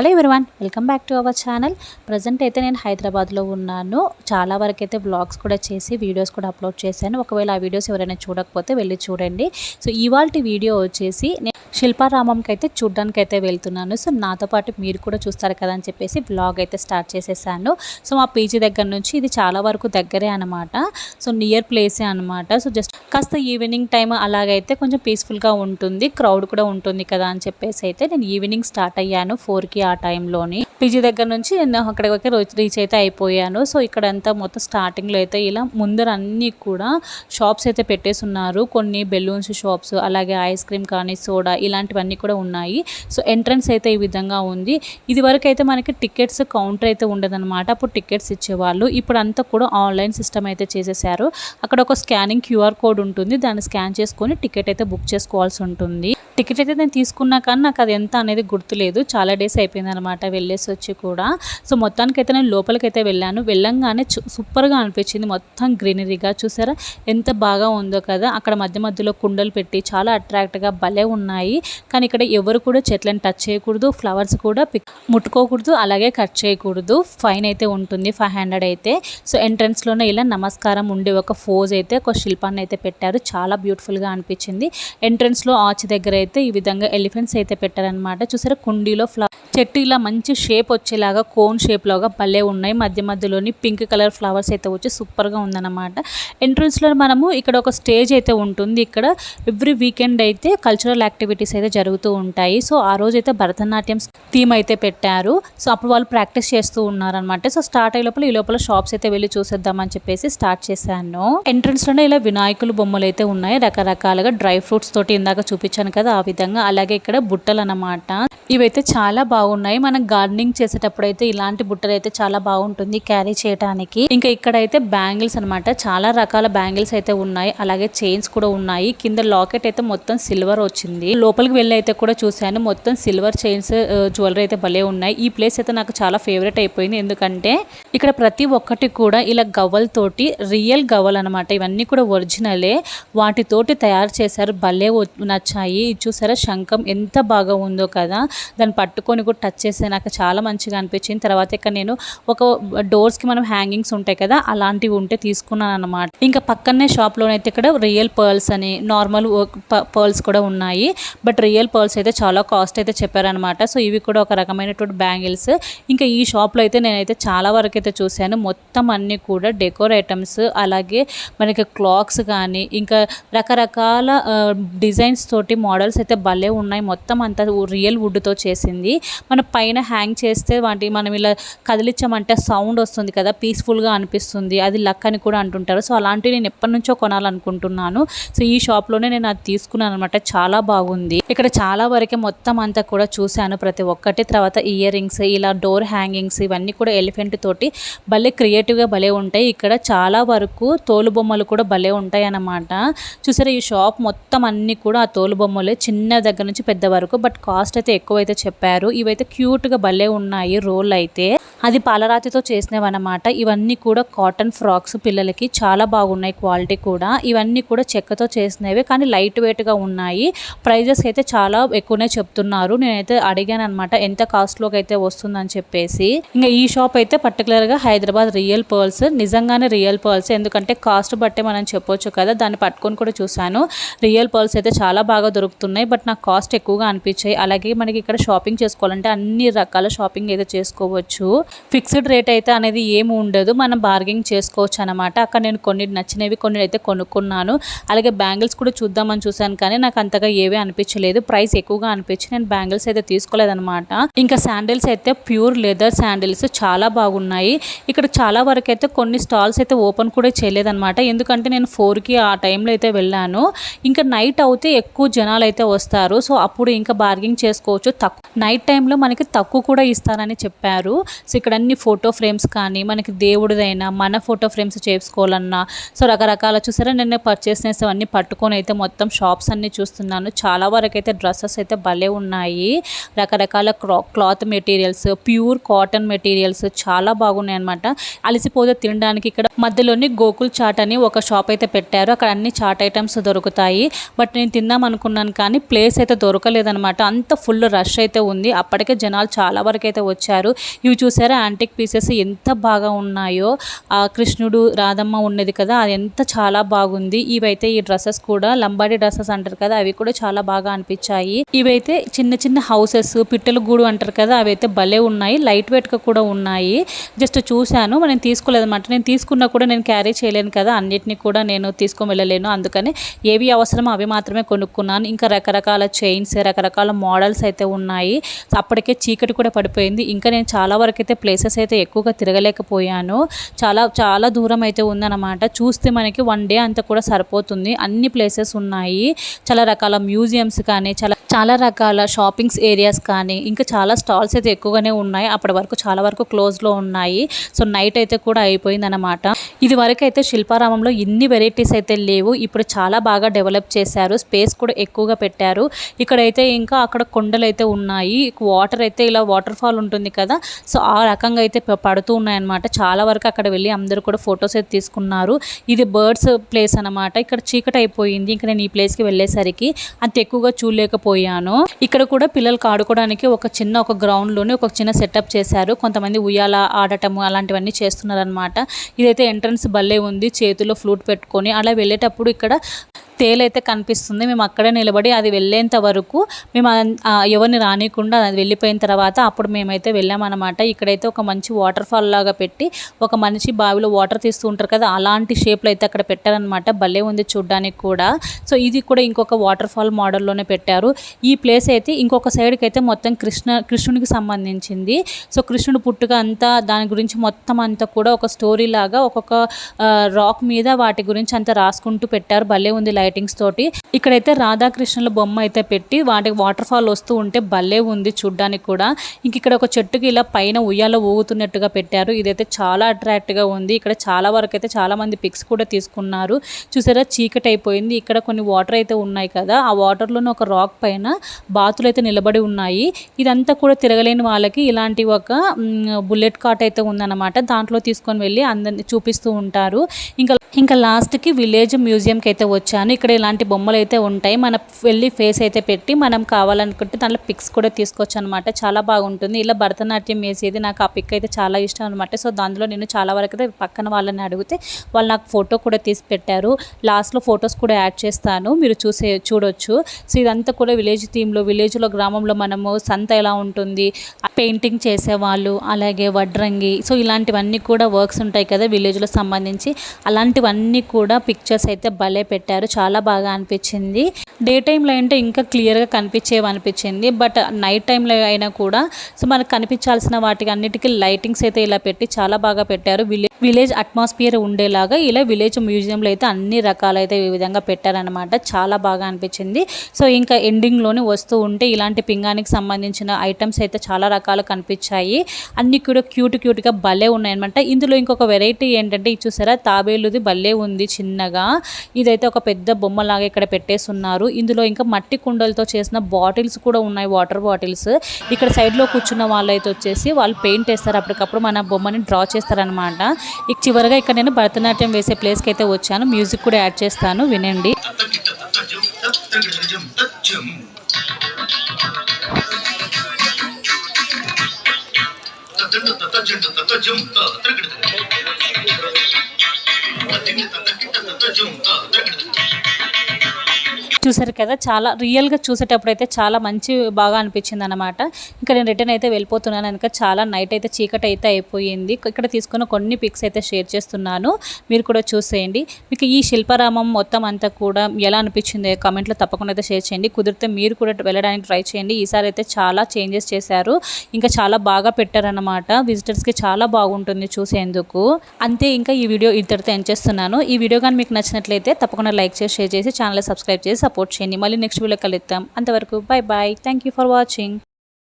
Hello everyone welcome back to our channel. Present అయితే నేను హైదరాబాద్లో ఉన్నాను. చాలా వరకు అయితే బ్లాగ్స్ కూడా చేసి వీడియోస్ కూడా అప్లోడ్ చేశాను. ఒకవేళ ఆ వీడియోస్ ఎవరైనా చూడకపోతే వెళ్ళి చూడండి. సో ఇవాళ వీడియో వచ్చేసి నేను శిల్పారామంకి అయితే చూడ్డానికి అయితే వెళ్తున్నాను. సో నాతో పాటు మీరు కూడా చూస్తారు కదా అని చెప్పేసి బ్లాగ్ అయితే స్టార్ట్ చేసేసాను. సో మా పీజీ దగ్గర నుంచి ఇది చాలా వరకు దగ్గరే అనమాట సో నియర్ ప్లేసే అనమాట సో జస్ట్ కాస్త ఈవినింగ్ టైం అలాగైతే కొంచెం పీస్ఫుల్గా ఉంటుంది క్రౌడ్ కూడా ఉంటుంది కదా అని చెప్పేసి అయితే నేను ఈవినింగ్ స్టార్ట్ అయ్యాను ఫోర్కి ఆ టైంలోని పీజీ దగ్గర నుంచి నేను అక్కడికి రీచ్ అయితే అయిపోయాను. సో ఇక్కడంతా మొత్తం స్టార్టింగ్లో అయితే ఇలా ముందర అన్నీ కూడా షాప్స్ అయితే పెట్టేసి ఉన్నారు కొన్ని బెలూన్స్ షాప్స్ అలాగే ఐస్ క్రీమ్ కానీ సోడా ఇలాంటివన్నీ కూడా ఉన్నాయి. సో ఎంట్రన్స్ అయితే ఈ విధంగా ఉంది. ఇది వరకు అయితే మనకి టికెట్స్ కౌంటర్ అయితే ఉండదన్నమాట. అప్పుడు టికెట్స్ ఇచ్చేవాళ్ళు. ఇప్పుడు అంతా కూడా ఆన్లైన్ సిస్టమ్ అయితే చేసేసారు. అక్కడ ఒక స్కానింగ్ క్యూఆర్ కోడ్ ఉంటుంది. దాన్ని స్కాన్ చేసుకొని టికెట్ అయితే బుక్ చేసుకోవాల్సి ఉంటుంది. టికెట్ అయితే నేను తీసుకున్నా కానీ నాకు అది ఎంత అనేది గుర్తులేదు. చాలా డేస్ అయిపోయింది అనమాట వెళ్ళేసి వచ్చి కూడా. సో మొత్తానికైతే నేను లోపలికైతే వెళ్ళాను. వెళ్ళంగానే సూపర్గా అనిపించింది. మొత్తం గ్రీనరీగా చూసారా? ఎంత బాగా ఉందో కదా! అక్కడ మధ్య మధ్యలో కుండలు పెట్టి చాలా అట్రాక్ట్గా భలే ఉన్నాయి. కానీ ఇక్కడ ఎవరు కూడా చెట్లను టచ్ చేయకూడదు. ఫ్లవర్స్ కూడా ముట్టుకోకూడదు. అలాగే కట్ చేయకూడదు. ఫైన్ అయితే ఉంటుంది. ఫైవ్ హండ్రెడ్ అయితే. సో ఎంట్రన్స్లోనే ఇలా నమస్కారం ఉండే ఒక ఫోజ్ అయితే ఒక శిల్పాన్ని అయితే పెట్టారు. చాలా బ్యూటిఫుల్గా అనిపించింది. ఎంట్రన్స్లో ఆర్చ్ దగ్గర అయితే ఈ విధంగా ఎలిఫెంట్స్ అయితే పెట్టారనమాట చూసారా? కుండీలో ఫ్లవర్ చెట్టు ఇలా మంచి షేప్ వచ్చేలాగా కోన్ షేప్ లాగా భలే ఉన్నాయి. మధ్య మధ్యలోని పింక్ కలర్ ఫ్లవర్స్ అయితే వచ్చి సూపర్గా ఉందన్నమాట. ఎంట్రన్స్లో మనము ఇక్కడ ఒక స్టేజ్ అయితే ఉంటుంది. ఇక్కడ ఎవ్రీ వీకెండ్ అయితే కల్చరల్ యాక్టివిటీస్ అయితే జరుగుతూ ఉంటాయి. సో ఆ రోజు అయితే భరతనాట్యం థీమ్ అయితే పెట్టారు. సో అప్పుడు వాళ్ళు ప్రాక్టీస్ చేస్తూ ఉన్నారనమాట సో స్టార్ట్ అయ్యే లోపల ఈ లోపల షాప్స్ అయితే వెళ్ళి చూసేద్దామని చెప్పేసి స్టార్ట్ చేశాను. ఎంట్రన్స్లోనే ఇలా వినాయకులు బొమ్మలు అయితే ఉన్నాయి. రకరకాలుగా డ్రై ఫ్రూట్స్ తోటి ఇందాక చూపించాను కదా ఆ విధంగా. అలాగే ఇక్కడ బుట్టలు అన్నమాట ఇవైతే చాలా బాగున్నాయి. మనం గార్డెనింగ్ చేసేటప్పుడు అయితే ఇలాంటి బుట్టలు అయితే చాలా బాగుంటుంది క్యారీ చేయడానికి ఇంకా ఇక్కడైతే బ్యాంగిల్స్ అనమాట చాలా రకాల బ్యాంగిల్స్ అయితే ఉన్నాయి. అలాగే చైన్స్ కూడా ఉన్నాయి. కింద లాకెట్ అయితే మొత్తం సిల్వర్ వచ్చింది. లోపలికి వెళ్ళి అయితే కూడా చూశాను. మొత్తం సిల్వర్ చైన్స్ జ్యువెలరీ అయితే భలే ఉన్నాయి. ఈ ప్లేస్ అయితే నాకు చాలా ఫేవరెట్ అయిపోయింది. ఎందుకంటే ఇక్కడ ప్రతి ఒక్కటి కూడా ఇలా గవ్వలతోటి రియల్ గవ్వలు అనమాట ఇవన్నీ కూడా ఒరిజినలే. వాటితోటి తయారు చేశారు. భలే నచ్చాయి. చూసారా? శంఖం ఎంత బాగా ఉందో కదా? దాన్ని పట్టుకొని కూడా టచ్ చేస్తే నాకు చాలా మంచిగా అనిపించింది. తర్వాత ఇక్కడ నేను ఒక డోర్స్కి మనం హ్యాంగింగ్స్ ఉంటాయి కదా అలాంటివి ఉంటే తీసుకున్నాను అనమాట ఇంకా పక్కనే షాప్లోనైతే ఇక్కడ రియల్ పర్ల్స్ అని నార్మల్ పర్ల్స్ కూడా ఉన్నాయి. బట్ రియల్ పర్ల్స్ అయితే చాలా కాస్ట్ అయితే చెప్పారనమాట సో ఇవి కూడా ఒక రకమైనటువంటి బ్యాంగిల్స్ ఇంకా ఈ షాప్లో అయితే నేనైతే చాలా వరకు అయితే చూశాను. మొత్తం అన్నీ కూడా డెకోర్ ఐటమ్స్ అలాగే మనకి క్లాక్స్ కానీ ఇంకా రకరకాల డిజైన్స్ తోటి మోడల్స్ అయితే భలే ఉన్నాయి. మొత్తం అంతా రియల్ వుడ్తో చేసింది. మన పైన హ్యాంగ్ చేస్తే వాటి మనం ఇలా కదిలించామంటే సౌండ్ వస్తుంది కదా పీస్ఫుల్గా అనిపిస్తుంది. అది లక్ అని కూడా అంటుంటారు. సో అలాంటివి నేను ఎప్పటి నుంచో కొనాలనుకుంటున్నాను. సో ఈ షాప్లోనే నేను అది తీసుకున్నాను అనమాట చాలా బాగుంది. ఇక్కడ చాలా వరకే మొత్తం అంతా కూడా చూశాను ప్రతి ఒక్కటి. తర్వాత ఇయర్ రింగ్స్ ఇలా డోర్ హ్యాంగింగ్స్ ఇవన్నీ కూడా ఎలిఫెంట్ తోటి భలే క్రియేటివ్గా భలే ఉంటాయి. ఇక్కడ చాలా వరకు తోలు బొమ్మలు కూడా భలే ఉంటాయి అన్నమాట చూసారా ఈ షాప్ మొత్తం అన్ని కూడా ఆ తోలు బొమ్మలే చిన్న దగ్గర నుంచి పెద్ద వరకు బట్ కాస్ట్ అయితే ఎక్కువ అయితే చెప్పారు. ఇవైతే క్యూట్గా భలే ఉన్నాయి రోల్ అయితే. అది పాలరాతితో చేసినవన్నమాట. ఇవన్నీ కూడా కాటన్ ఫ్రాక్స్ పిల్లలకి చాలా బాగున్నాయి క్వాలిటీ కూడా. ఇవన్నీ కూడా చెక్కతో చేసినవి కానీ లైట్ వెయిట్గా ఉన్నాయి. ప్రైజెస్ అయితే చాలా ఎక్కువనే చెప్తున్నారు. నేనైతే అడిగాను అనమాట ఎంత కాస్ట్లోకి అయితే వస్తుందని చెప్పేసి. ఇంకా ఈ షాప్ అయితే పర్టికులర్గా హైదరాబాద్ రియల్ పర్ల్స్ నిజంగానే రియల్ పర్ల్స్ ఎందుకంటే కాస్ట్ బట్టే మనం చెప్పొచ్చు కదా దాన్ని పట్టుకొని కూడా చూశాను. రియల్ పర్ల్స్ అయితే చాలా బాగా దొరుకుతున్నాయి. బట్ నాకు కాస్ట్ ఎక్కువగా అనిపించాయి. అలాగే మనకి ఇక్కడ షాపింగ్ చేసుకోవాలంటే అన్ని రకాల షాపింగ్ అయితే చేసుకోవచ్చు. ఫిక్స్డ్ రేట్ అయితే అనేది ఏమి ఉండదు. మనం బార్గింగ్ చేసుకోవచ్చు అనమాట అక్కడ నేను కొన్ని నచ్చినవి కొన్ని అయితే కొనుక్కున్నాను. అలాగే బ్యాంగిల్స్ కూడా చూద్దామని చూశాను కానీ నాకు అంతగా ఏవీ అనిపించలేదు. ప్రైస్ ఎక్కువగా అనిపించి నేను బ్యాంగిల్స్ అయితే తీసుకోలేదనమాట ఇంకా శాండిల్స్ అయితే ప్యూర్ లెదర్ శాండిల్స్ చాలా బాగున్నాయి. ఇక్కడ చాలా వరకు అయితే కొన్ని స్టాల్స్ అయితే ఓపెన్ కూడా చేయలేదన్నమాట. ఎందుకంటే నేను ఫోర్కి ఆ టైంలో అయితే వెళ్ళాను. ఇంకా నైట్ అయితే ఎక్కువ జనాలు అయితే వస్తారు సో అప్పుడు ఇంకా బార్గింగ్ చేసుకోవచ్చు. తక్కువ నైట్ టైంలో మనకి తక్కువ కూడా ఇస్తారని చెప్పారు. సో ఇక్కడ అన్ని ఫోటో ఫ్రేమ్స్ కానీ మనకి దేవుడిదైనా మన ఫోటో ఫ్రేమ్స్ చేసుకోవాలన్నా సో రకరకాల చూసారా నేను పర్చేస్ చేసేవన్నీ పట్టుకొని అయితే మొత్తం షాప్స్ అన్నీ చూస్తున్నాను. చాలా వరకు అయితే డ్రెస్సెస్ అయితే భలే ఉన్నాయి. రకరకాల cloth materials pure cotton materials చాలా బాగున్నాయి అనమాట అలసిపోతే తినడానికి ఇక్కడ మధ్యలోని గోకుల్ చాట్ అని ఒక షాప్ అయితే పెట్టారు. అక్కడ అన్ని చాట్ ఐటమ్స్ దొరుకుతాయి. బట్ నేను తిందాం అనుకున్నాను కానీ ప్లేస్ అయితే దొరకలేదనమాట అంత ఫుల్ రష్ అయితే ఉంది. అప్పటికే జనాలు చాలా వరకు అయితే వచ్చారు. ఇవి చూసారా యాంటిక్ పీసెస్ ఎంత బాగా ఉన్నాయో. ఆ కృష్ణుడు రాధమ్మ ఉన్నది కదా అది ఎంత చాలా బాగుంది. ఇవైతే ఈ డ్రెస్సెస్ కూడా లంబాడి డ్రెస్సెస్ అంటారు కదా అవి కూడా చాలా బాగా అనిపించాయి. ఇవైతే చిన్న చిన్న హౌసెస్ పిట్టల గూడు అంటారు కదా అవి అయితే భలే ఉన్నాయి. లైట్ వెయిట్గా కూడా ఉన్నాయి. జస్ట్ చూశాను నేను తీసుకోలేదన్నమాట. నేను తీసుకున్న కూడా నేను క్యారీ చేయలేను కదా అన్నిటిని కూడా నేను తీసుకొని వెళ్ళలేను. అందుకని ఏవి అవసరమో అవి మాత్రమే కొనుక్కున్నాను. ఇంకా రకరకాల చైన్స్ రకరకాల మోడల్స్ అయితే ఉన్నాయి. అప్పటికే చీకటి కూడా పడిపోయింది. ఇంకా నేను చాలా వరకు అయితే ప్లేసెస్ అయితే ఎక్కువగా తిరగలేకపోయాను. చాలా చాలా దూరం అయితే ఉందన్నమాట. చూస్తే మనకి వన్ డే అంతా కూడా సరిపోతుంది. అన్ని ప్లేసెస్ ఉన్నాయి. చాలా రకాల మ్యూజియంస్ కానీ చాలా చాలా రకాల షాపింగ్స్ ఏరియాస్ కానీ ఇంకా చాలా స్టాల్స్ అయితే ఎక్కువగానే ఉన్నాయి. అప్పటి వరకు చాలా వరకు క్లోజ్లో ఉన్నాయి. సో నైట్ అయితే కూడా అయిపోయింది అనమాట ఇది వరకు అయితే శిల్పారామంలో ఇన్ని వెరైటీస్ అయితే లేవు. ఇప్పుడు చాలా బాగా డెవలప్ చేశారు. స్పేస్ కూడా ఎక్కువగా పెట్టారు. ఇక్కడైతే ఇంకా అక్కడ కొండలు అయితే ఉన్నాయి. వాటర్ అయితే ఇలా వాటర్ ఫాల్ ఉంటుంది కదా సో ఆ రకంగా అయితే పడుతూ ఉన్నాయన్నమాట. చాలా వరకు అక్కడ వెళ్ళి అందరూ కూడా ఫొటోస్ అయితే తీసుకున్నారు. ఇది బర్డ్స్ ప్లేస్ అనమాట ఇక్కడ చీకటి అయిపోయింది. ఇంకా నేను ఈ ప్లేస్కి వెళ్ళేసరికి అంత ఎక్కువగా చూడలేకపోయాను. ఇక్కడ కూడా పిల్లలకు ఆడుకోవడానికి ఒక చిన్న ఒక గ్రౌండ్లోనే ఒక చిన్న సెటప్ చేశారు. కొంతమంది ఉయ్యాల ఆడటము అలాంటివన్నీ చేస్తున్నారనమాట ఇదైతే ఎంట్రన్స్ భలే ఉంది చేతిలో ఫ్లూట్ పెట్టుకొని. అలా వెళ్ళేటప్పుడు ఇక్కడ తేలైతే కనిపిస్తుంది. మేము అక్కడే నిలబడి అది వెళ్ళేంత వరకు మేము ఎవరిని రానికుండా అది వెళ్ళిపోయిన తర్వాత అప్పుడు మేమైతే వెళ్ళామన్నమాట. ఇక్కడైతే ఒక మంచి వాటర్ ఫాల్ లాగా పెట్టి ఒక మనిషి బావిలో వాటర్ తీస్తూ ఉంటారు కదా అలాంటి షేప్లో అయితే అక్కడ పెట్టారనమాట భలే ఉంది చూడడానికి కూడా. సో ఇది కూడా ఇంకొక వాటర్ ఫాల్ మోడల్లోనే పెట్టారు. ఈ ప్లేస్ అయితే ఇంకొక సైడ్కి అయితే మొత్తం కృష్ణ కృష్ణునికి సంబంధించింది. సో కృష్ణుడు పుట్టుక అంతా దాని గురించి మొత్తం అంతా కూడా ఒక స్టోరీ లాగా ఒక్కొక్క రాక్ మీద వాటి గురించి అంతా రాసుకుంటూ పెట్టారు. భలే ఉంది లైట్ లైటింగ్స్ తోటి. ఇక్కడైతే రాధాకృష్ణుల బొమ్మ అయితే పెట్టి వాటికి వాటర్ ఫాల్ వస్తూ ఉంటే భలే ఉంది చూడ్డానికి కూడా. ఇంక ఇక్కడ ఒక చెట్టుకి ఇలా పైన ఉయ్యాల ఊగుతున్నట్టుగా పెట్టారు. ఇదైతే చాలా అట్రాక్ట్గా ఉంది. ఇక్కడ చాలా వరకు అయితే చాలా మంది పిక్స్ కూడా తీసుకున్నారు. చూసారా? చీకటి అయిపోయింది. ఇక్కడ కొన్ని వాటర్ అయితే ఉన్నాయి కదా. ఆ వాటర్లోనే ఒక రాక్ పైన బాతులు అయితే నిలబడి ఉన్నాయి. ఇదంతా కూడా తిరగలేని వాళ్ళకి ఇలాంటి ఒక బుల్లెట్ కార్ట్ అయితే ఉందన్నమాట. దాంట్లో తీసుకొని వెళ్ళి అందరిని చూపిస్తూ ఉంటారు. ఇంకా ఇంకా లాస్ట్కి విలేజ్ మ్యూజియంకి అయితే వచ్చాను. ఇక్కడ ఇలాంటి బొమ్మలు అయితే ఉంటాయి. మన వెళ్ళి ఫేస్ అయితే పెట్టి మనం కావాలనుకుంటే దాంట్లో పిక్స్ కూడా తీసుకోవచ్చు అనమాట చాలా బాగుంటుంది. ఇలా భరతనాట్యం వేసేది నాకు ఆ పిక్ అయితే చాలా ఇష్టం అనమాట సో దాంట్లో నేను చాలా వరకు అయితే పక్కన వాళ్ళని అడిగితే వాళ్ళు నాకు ఫోటో కూడా తీసి పెట్టారు. లాస్ట్లో ఫొటోస్ కూడా యాడ్ చేస్తాను. మీరు చూసే చూడొచ్చు. సో ఇదంతా కూడా విలేజ్ థీమ్లో విలేజ్లో గ్రామంలో మనము సంత ఎలా ఉంటుంది పెయింటింగ్ చేసేవాళ్ళు అలాగే వడ్రంగి. సో ఇలాంటివన్నీ కూడా వర్క్స్ ఉంటాయి కదా విలేజ్లో సంబంధించి. అలాంటివన్నీ కూడా పిక్చర్స్ అయితే భలే పెట్టారు. చాలా చాలా బాగా అనిపించింది. డే టైంలో అంటే ఇంకా క్లియర్గా కనిపించేవి అనిపించింది. బట్ నైట్ టైంలో అయినా కూడా సో మనకు కనిపించాల్సిన వాటికి అన్నిటికీ లైటింగ్స్ అయితే ఇలా పెట్టి చాలా బాగా పెట్టారు. విలేజ్ విలేజ్ అట్మాస్ఫియర్ ఉండేలాగా ఇలా విలేజ్ మ్యూజియంలో అయితే అన్ని రకాలైతే ఈ విధంగా పెట్టారనమాట చాలా బాగా అనిపించింది. సో ఇంకా ఎండింగ్లోనే వస్తూ ఉంటే ఇలాంటి పింగానికి సంబంధించిన ఐటమ్స్ అయితే చాలా రకాలు కనిపించాయి. అన్ని కూడా క్యూట్ క్యూట్గా భలే ఉన్నాయన్నమాట. ఇందులో ఇంకొక వెరైటీ ఏంటంటే ఇది చూసారా? తాబేలుది భలే ఉంది చిన్నగా. ఇదైతే ఒక పెద్ద బొమ్మలాగా ఇక్కడ పెట్టేస్తున్నారు ఇందులో ఇంకా మట్టి కుండలతో చేసిన బాటిల్స్ కూడా ఉన్నాయి వాటర్ బాటిల్స్. ఇక్కడ సైడ్లో కూర్చున్న వాళ్ళైతే వచ్చేసి వాళ్ళు పెయింట్ వేస్తారు. అప్పటికప్పుడు మన బొమ్మని డ్రా చేస్తారనమాట ఇక చివరిగా ఇక్కడ నేను భరతనాట్యం వేసే ప్లేస్కి అయితే వచ్చాను. మ్యూజిక్ కూడా యాడ్ చేస్తాను. వినండి. చూసారు కదా చాలా రియల్గా చూసేటప్పుడు అయితే చాలా మంచి బాగా అనిపించింది అనమాట ఇంకా నేను రిటర్న్ అయితే వెళ్ళిపోతున్నాను కనుక చాలా నైట్ అయితే చీకటి అయితే అయిపోయింది. ఇక్కడ తీసుకున్న కొన్ని పిక్స్ అయితే షేర్ చేస్తున్నాను మీరు కూడా చూసేయండి. మీకు ఈ శిల్పారామం మొత్తం అంతా కూడా ఎలా అనిపించింది కమెంట్లో తప్పకుండా అయితే షేర్ చేయండి. కుదిరితే మీరు కూడా వెళ్ళడానికి ట్రై చేయండి. ఈసారి అయితే చాలా చేంజెస్ చేశారు ఇంకా చాలా బాగా పెట్టారనమాట విజిటర్స్కి చాలా బాగుంటుంది చూసేందుకు. అంతే ఇంకా ఈ వీడియో ఇద్దరితో ఎండ్ చేస్తున్నాను. ఈ వీడియో కానీ మీకు నచ్చినట్లయితే తప్పకుండా లైక్ చేసి షేర్ చేసి ఛానల్ సబ్స్క్రైబ్ చేసి సపోర్ట్ చేయండి. మళ్ళీ నెక్స్ట్ వీడియో కలుద్దాం. అంతవరకు bye bye thank you for watching